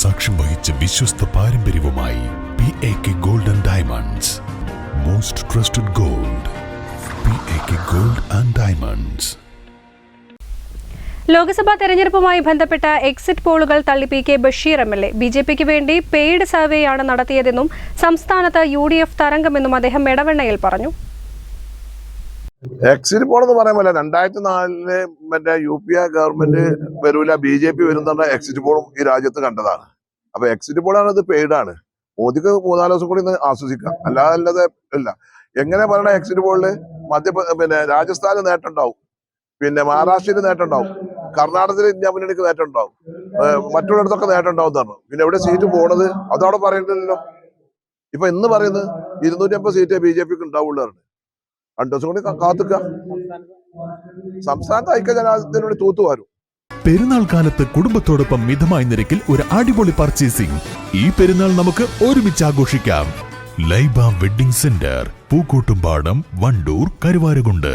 സാക്ഷ്യം വഹിച്ച വിശ്വസ്ത പാരമ്പര്യവുമായി P A K gold and diamonds most trusted gold P A K gold and diamonds Lok Sabha തെരഞ്ഞെടുപ്പുമായി ബന്ധപ്പെട്ട എക്സിറ്റ് പോളുകൾ തള്ളി P K Basheer M L A. B J പിക്ക് വേണ്ടി പെയ്ഡ് സർവേയാണ് നടത്തിയതെന്നും സംസ്ഥാനത്ത് യു ഡി എഫ് തരംഗമെന്നും അദ്ദേഹം എടവെണ്ണയിൽ പറഞ്ഞു. എക്സിറ്റ് പോണെന്ന് പറയാൻ പറ്റില്ല. രണ്ടായിരത്തി നാലിൽ മറ്റേ യു പി എ ഗവൺമെന്റ് വരൂല ബി ജെ പി വരുന്ന എക്സിറ്റ് പോളും ഈ രാജ്യത്ത് കണ്ടതാണ്. അപ്പൊ എക്സിറ്റ് പോളാണ് ഇത് പെയ്ഡാണ് മോദിക്ക് മൂന്നാൽ ദിവസം കൂടി ആസ്വദിക്കാം അല്ലാതെ അല്ലാതെ ഇല്ല. എങ്ങനെ പറയണ എക്സിറ്റ് പോളിൽ? മധ്യ പിന്നെ രാജസ്ഥാനിൽ നേട്ടം ഉണ്ടാവും പിന്നെ മഹാരാഷ്ട്രയിൽ നേട്ടം ഉണ്ടാവും കർണാടകത്തിൽ ഇന്ത്യ മുന്നണിക്ക് നേട്ടം ഉണ്ടാവും മറ്റുള്ളിടത്തൊക്കെ നേട്ടം ഉണ്ടാവും എന്ന് പറഞ്ഞു. പിന്നെ എവിടെ സീറ്റ് പോണത്? അതവിടെ പറയണ്ടല്ലോ. ഇപ്പൊ ഇന്ന് പറയുന്നത് ഇരുന്നൂറ്റി അമ്പത് സീറ്റേ ബി ജെ പിക്ക് ഉണ്ടാവുള്ളൂ രണ്ടു ദിവസം കൂടി സംസ്ഥാനത്ത് ഐക്യജനാധിപത്യത്തിനോട് തൂത്തുവാരും പെരുന്നാൾ കാലത്ത് കുടുംബത്തോടൊപ്പം മിതമായ നിരക്കിൽ ഒരു അടിപൊളി പർച്ചേസിംഗ് ഈ പെരുന്നാൾ നമുക്ക് ഒരുമിച്ച് ആഘോഷിക്കാം. Laiba wedding centre Pookkottumpadam Wandoor Karuvarakundu.